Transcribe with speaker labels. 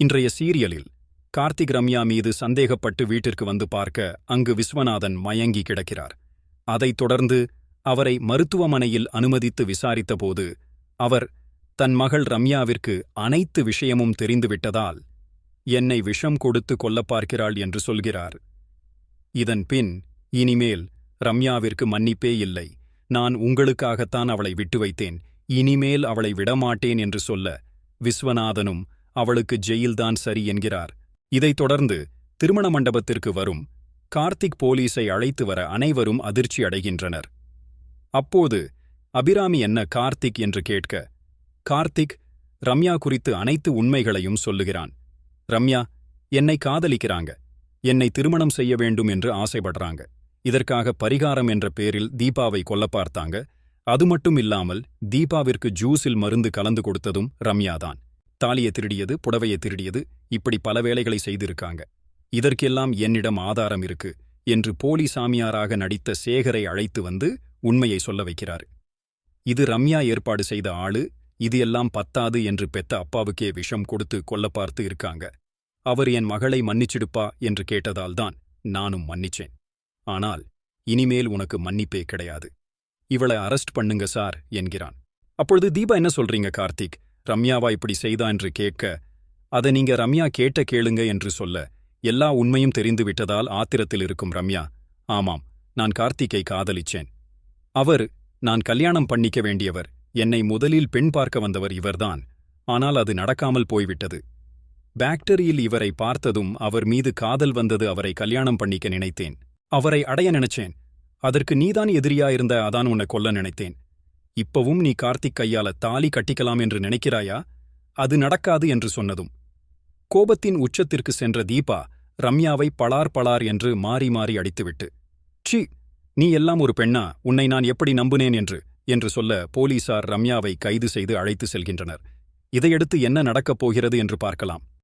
Speaker 1: இன்றைய சீரியலில் கார்த்திக் ரம்யா மீது சந்தேகப்பட்டு வீட்டிற்கு வந்து பார்க்க அங்கு விஸ்வநாதன் மயங்கி கிடக்கிறார். அதைத் தொடர்ந்து அவரை மருத்துவமனையில் அனுமதித்து விசாரித்தபோது அவர் தன் மகள் ரம்யாவிற்கு அனைத்து விஷயமும் தெரிந்துவிட்டதால் என்னை விஷம் கொடுத்து கொல்லப் பார்க்கிறாள் என்று சொல்கிறார். இதன் பின் இனிமேல் ரம்யாவிற்கு மன்னிப்பே இல்லை. நான் உங்களுக்காகத்தான் அவளை விட்டு வைத்தேன். இனிமேல் அவளை விடமாட்டேன் என்று சொல்ல விஸ்வநாதனும் அவளுக்கு ஜெயில்தான் சரி என்கிறார். இதைத் தொடர்ந்து திருமண மண்டபத்திற்கு வரும் கார்த்திக் போலீஸை அழைத்து வர அனைவரும் அதிர்ச்சி அடைகின்றனர். அப்போது அபிராமி என்ன கார்த்திக் என்று கேட்க கார்த்திக் ரம்யா குறித்து அனைத்து உண்மைகளையும் சொல்லுகிறான். ரம்யா என்னை காதலிக்கிறாங்க. என்னை திருமணம் செய்ய வேண்டும் என்று ஆசைப்படுறாங்க. இதற்காக பரிகாரம் என்ற பேரில் தீபாவை கொல்ல பார்த்தாங்க. அது மட்டும் இல்லாமல் தீபாவிற்கு ஜூஸில் மருந்து கலந்து கொடுத்ததும் ரம்யாதான். தாலியை திருடியது புடவையை திருடியது இப்படி பல வேலைகளை செய்திருக்காங்க. இதற்கெல்லாம் என்னிடம் ஆதாரம் இருக்கு என்று போலி சாமியாராக நடித்த சேகரை அழைத்து வந்து உண்மையை சொல்ல வைக்கிறார். இது ரம்யா ஏற்பாடு செய்த ஆளு இது எல்லாம் பத்தாது என்று பெத்த அப்பாவுக்கே விஷம் கொடுத்து கொல்ல பார்த்து இருக்காங்க. அவர் என் மகளை மன்னிச்சிடுப்பா என்று கேட்டதால்தான் நானும் மன்னிச்சேன். ஆனால் இனிமேல் உனக்கு மன்னிப்பே கிடையாது. இவளை அரெஸ்ட் பண்ணுங்க சார் என்கிறான். அப்பொழுது தீபா என்ன சொல்றீங்க கார்த்திக்? ரம்யாவா இப்படி செய்தா என்று கேட்க அதை நீங்க ரம்யா கேட்ட கேளுங்க என்று சொல்ல எல்லா உண்மையும் தெரிந்து விட்டதால் ஆத்திரத்தில் இருக்கும் ரம்யா ஆமாம் நான் கார்த்திக்கை காதலிச்சேன். அவர் நான் கல்யாணம் பண்ணிக்க வேண்டியவர் என்னை முதலில் பெண் பார்க்க வந்தவர் இவர்தான் ஆனால் அது நடக்காமல் போய்விட்டது. பாக்டரியில் இவரை பார்த்ததும் அவர் மீது காதல் வந்தது அவரை கல்யாணம் பண்ணிக்க நினைத்தேன். அவரை அடைய நினைச்சேன். அதற்கு நீதான் எதிரியாயிருந்த அதான் உன்னை கொல்ல நினைத்தேன். இப்பவும் நீ கார்த்திக் கையால தாலி கட்டிக்கலாம் என்று நினைக்கிறாயா? அது நடக்காது என்று சொன்னதும். கோபத்தின் உச்சத்திற்கு சென்ற தீபா ரம்யாவை பளார் பளார் என்று மாறி மாறி அடித்துவிட்டு சி நீ எல்லாம் ஒரு பெண்ணா? உன்னை நான் எப்படி நம்புனேன் என்று? என்று சொல்ல போலீசார் ரம்யாவை கைது செய்து அழைத்து செல்கின்றனர். இதையடுத்து என்ன நடக்கப் போகிறது என்று பார்க்கலாம்.